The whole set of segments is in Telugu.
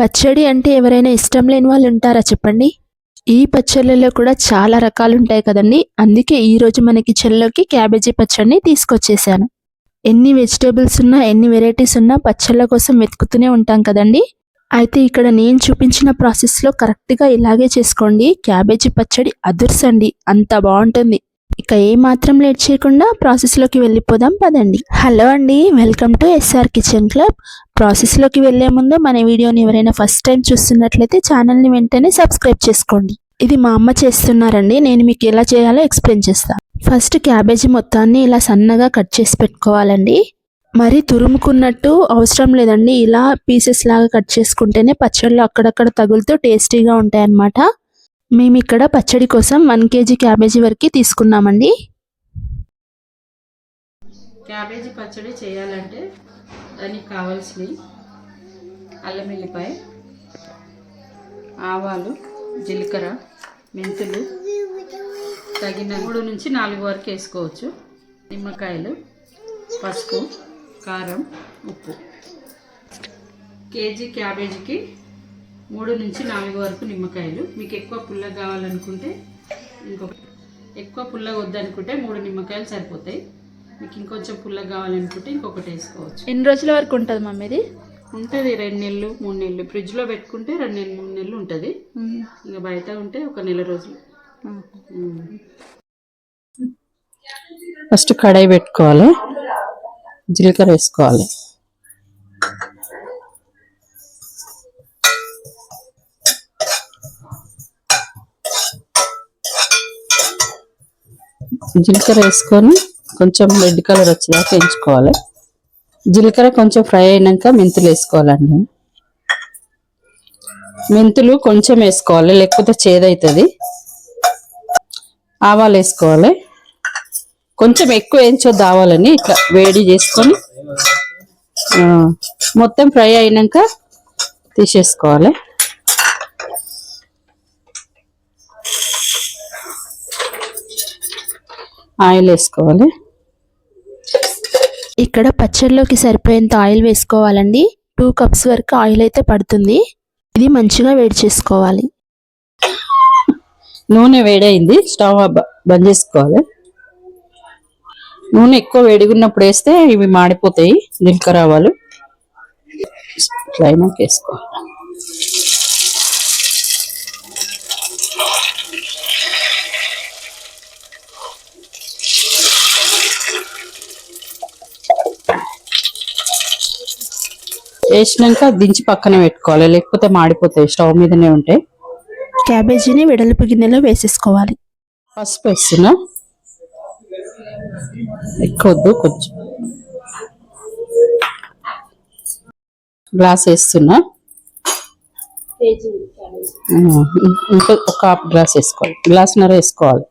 పచ్చడి అంటే ఎవరైనా ఇష్టం లేని వాళ్ళు ఉంటారా చెప్పండి? ఈ పచ్చళ్ళలో కూడా చాలా రకాలు ఉంటాయి కదండి. అందుకే ఈ రోజు మన కిచెన్లోకి క్యాబేజీ పచ్చడిని తీసుకొచ్చేసాను. ఎన్ని వెజిటేబుల్స్ ఉన్నా ఎన్ని వెరైటీస్ ఉన్నా పచ్చళ్ళ కోసం వెతుకుతూనే ఉంటాం కదండి. అయితే ఇక్కడ నేను చూపించిన ప్రాసెస్లో కరెక్ట్గా ఇలాగే చేసుకోండి. క్యాబేజీ పచ్చడి అదుర్సండి. అంత బాగుంటుంది. ఇక ఏ మాత్రం లేట్ చేయకుండా ప్రాసెస్లోకి వెళ్ళిపోదాం పదండి. హలో అండి welcome to SR kitchen club. ప్రాసెస్లోకి వెళ్ళే ముందు మన వీడియోని ఎవరైనా ఫస్ట్ టైం చూస్తున్నట్లయితే ఛానల్ని వెంటనే సబ్స్క్రైబ్ చేసుకోండి. ఇది మా అమ్మ చేస్తున్నారండి నేను మీకు ఎలా చేయాలో ఎక్స్ప్లెయిన్ చేస్తాను ఫస్ట్ క్యాబేజీ మొత్తాన్ని ఇలా సన్నగా కట్ చేసి పెట్టుకోవాలండి. మరి తురుముకున్నట్టు అవసరం లేదండి ఇలా పీసెస్ లాగా కట్ చేసుకుంటేనే పచ్చళ్ళు అక్కడక్కడ తగులుతూ టేస్టీగా ఉంటాయన్నమాట. మేము ఇక్కడ పచ్చడి కోసం వన్ కేజీ క్యాబేజీ వరకు తీసుకున్నామండి. క్యాబేజీ పచ్చడి చేయాలంటే దానికి కావాల్సినవి అల్లం వెల్లిపాయ ఆవాలు జీలకర్ర మెంతులు తగిన మూడు నుంచి నాలుగు వరకు వేసుకోవచ్చు. నిమ్మకాయలు పసుపు కారం ఉప్పు. కేజీ క్యాబేజీకి మూడు నుంచి నాలుగు వరకు నిమ్మకాయలు. మీకు ఎక్కువ పుల్లగా కావాలనుకుంటే ఇంకొక ఎక్కువ పుల్లగా వద్దనుకుంటే మూడు నిమ్మకాయలు సరిపోతాయి. మీకు ఇంకొంచెం పుల్లగా కావాలనుకుంటే ఇంకొకటి వేసుకోవచ్చు. ఎన్ని రోజుల వరకు ఉంటుంది మమ్మీ ఇది? ఉంటుంది రెండు నెలలు మూడు నెలలు. ఫ్రిడ్జ్లో పెట్టుకుంటే రెండు నెలలు మూడు నెలలు ఉంటుంది. ఇంకా బయట ఉంటే ఒక నెల రోజులు. ఫస్ట్ కడాయి పెట్టుకోవాలి. జీలకర్ర వేసుకోవాలి. జీలకర్ర వేసుకొని కొంచెం రెడ్ కలర్ వచ్చేదాకా వేయించుకోవాలి. జీలకర్ర కొంచెం ఫ్రై అయినాక మెంతులు వేసుకోవాలండి. మెంతులు కొంచెం వేసుకోవాలి లేకపోతే చేదవుతుంది. ఆవాలు వేసుకోవాలి. కొంచెం ఎక్కువ వేయించొద్దు ఆవాలని ఇట్లా వేడి చేసుకొని మొత్తం ఫ్రై అయినాక తీసేసుకోవాలి. ఆయిల్ వేసుకోవాలి. ఇక్కడ పచ్చడిలోకి సరిపోయేంత ఆయిల్ వేసుకోవాలండి. టూ కప్స్ వరకు ఆయిల్ అయితే పడుతుంది. ఇది మంచిగా వేడి చేసుకోవాలి. నూనె వేడైంది. స్టవ్ బంద్ చేసుకోవాలి. నూనె ఎక్కువ వేడిగా ఉన్నప్పుడు వేస్తే ఇవి మాడిపోతాయి. ఇట్లా అయినాక వేసుకోవాలి. వేసినాక దించి పక్కన పెట్టుకోవాలి లేకపోతే మాడిపోతాయి స్టవ్ మీదనే ఉంటాయి క్యాబేజీని వెడల్పు గిన్నెలో వేసేసుకోవాలి. పసుపు వేస్తున్నా. ఎక్కువ వద్దు కొంచెం. గ్లాస్ వేస్తున్నా. ఇంకో ఒక హాఫ్ గ్లాస్ వేసుకోవాలి. గ్లాస్ నర వేసుకోవాలి.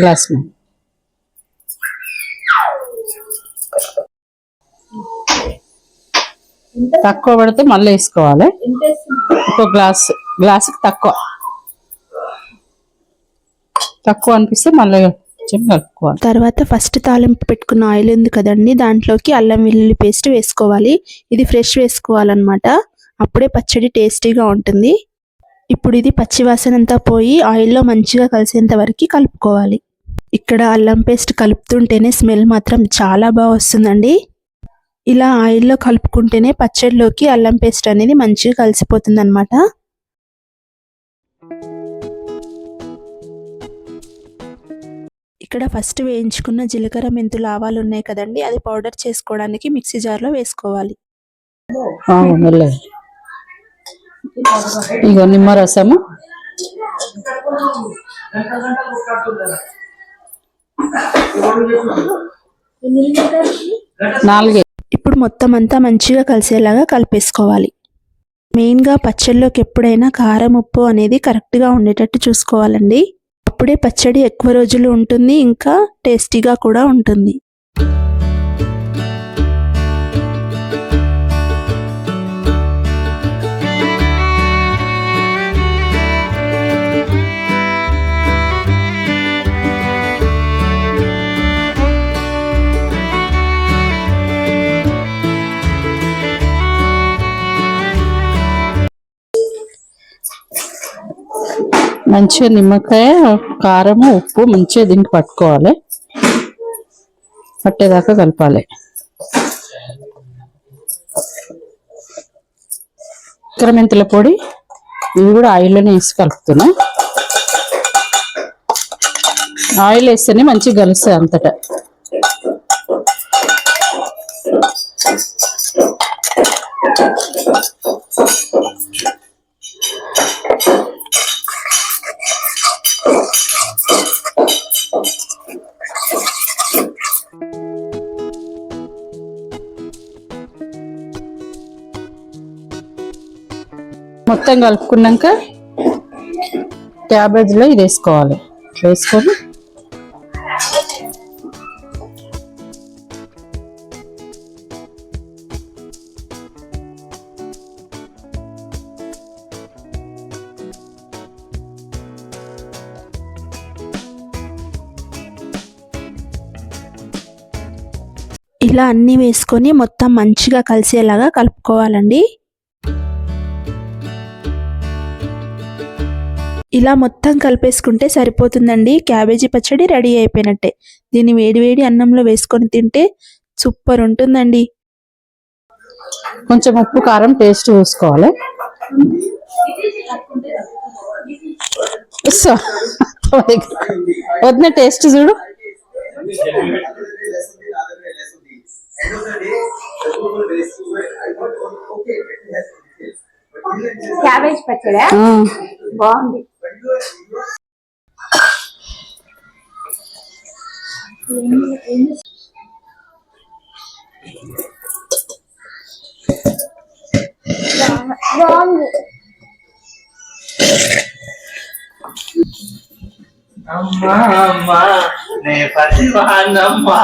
గ్లాస్ తక్కువ పడితే మళ్ళీ వేసుకోవాలి. ఒక గ్లాస్ గ్లాస్కి తక్కువ. తక్కువ అనిపిస్తే మళ్ళీ తక్కువ కలుపుకోవాలి. తర్వాత ఫస్ట్ తాలింపు పెట్టుకున్న ఆయిల్ ఉంది కదండి దాంట్లోకి అల్లం వెల్లుల్లి పేస్ట్ వేసుకోవాలి. ఇది ఫ్రెష్ వేసుకోవాలన్నమాట. అప్పుడే పచ్చడి టేస్టీగా ఉంటుంది. ఇప్పుడు ఇది పచ్చివాసన అంతా పోయి ఆయిల్లో మంచిగా కలిసేంత వరకు కలుపుకోవాలి. ఇక్కడ అల్లం పేస్ట్ కలుపుతుంటేనే స్మెల్ మాత్రం చాలా బాగా వస్తుందండి. ఇలా ఆయిల్లో కలుపుకుంటేనే పచ్చడిలోకి అల్లం పేస్ట్ అనేది మంచిగా కలిసిపోతుంది అనమాట ఇక్కడ ఫస్ట్ వేయించుకున్న జీలకర్ర మెంతులు ఆవాలు ఉన్నాయి కదండి. అది పౌడర్ చేసుకోవడానికి మిక్సీ జార్లో వేసుకోవాలి. నిమ్మ మెల్లగా. ఇగో నిమ్మరసము నాలుగే. ఇప్పుడు మొత్తం అంతా మంచిగా కలిసేలాగా కలిపేసుకోవాలి. మెయిన్గా పచ్చళ్ళలోకి ఎప్పుడైనా కారం ఉప్పు అనేది కరెక్ట్గా ఉండేటట్టు చూసుకోవాలండి. అప్పుడే పచ్చడి ఎక్కువ రోజులు ఉంటుంది ఇంకా టేస్టీగా కూడా ఉంటుంది. మంచిగా నిమ్మకాయ కారం ఉప్పు మంచిగా దీనికి పట్టుకోవాలి. పట్టేదాకా కలపాలి. ఇక్కర మెంతుల పొడి ఇవి కూడా ఆయిల్లోనే వేసి కలుపుతున్నా. ఆయిల్ వేస్తేనే మంచిగా కలుస్తాయి అంతటా. మొత్తం కలుపుకున్నాక క్యాబేజ్లో ఇది వేసుకోవాలి. వేసుకొని ఇలా అన్నీ వేసుకొని మొత్తం మంచిగా కలిసేలాగా కలుపుకోవాలండి. ఇలా మొత్తం కలిపేసుకుంటే సరిపోతుందండి. క్యాబేజీ పచ్చడి రెడీ అయిపోయినట్టే. దీన్ని వేడివేడి అన్నంలో వేసుకొని తింటే సూపర్ ఉంటుందండి. కొంచెం ఉప్పు కారం టేస్ట్ చూసుకోవాలి సో, వదిన టేస్ట్ చూడు. క్యాబేజ్ పచ్చడా? బాగుంది. బాగుంది అమ్మా అమ్మా నే పసివానమ్మా.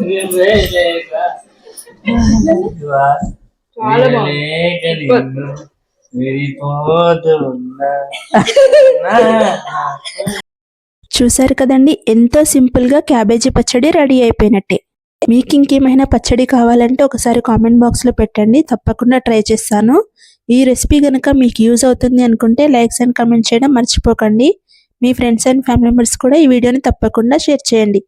నువ్వే చూసారు కదండి ఎంతో సింపుల్గా క్యాబేజీ పచ్చడి రెడీ అయిపోయినట్టే. మీకు ఇంకేమైనా పచ్చడి కావాలంటే ఒకసారి కామెంట్ బాక్స్లో పెట్టండి తప్పకుండా ట్రై చేస్తాను. ఈ రెసిపీ కనుక మీకు యూజ్ అవుతుంది అనుకుంటే లైక్స్ అండ్ కమెంట్ చేయడం మర్చిపోకండి. మీ ఫ్రెండ్స్ అండ్ ఫ్యామిలీ మెంబర్స్ కూడా ఈ వీడియోని తప్పకుండా షేర్ చేయండి.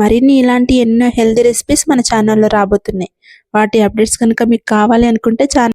మరిన్ని ఇలాంటి ఎన్నో హెల్తీ రెసిపీస్ మన ఛానల్లో రాబోతున్నాయి. వాటి అప్డేట్స్ కనుక మీకు కావాలి అనుకుంటే ఛానల్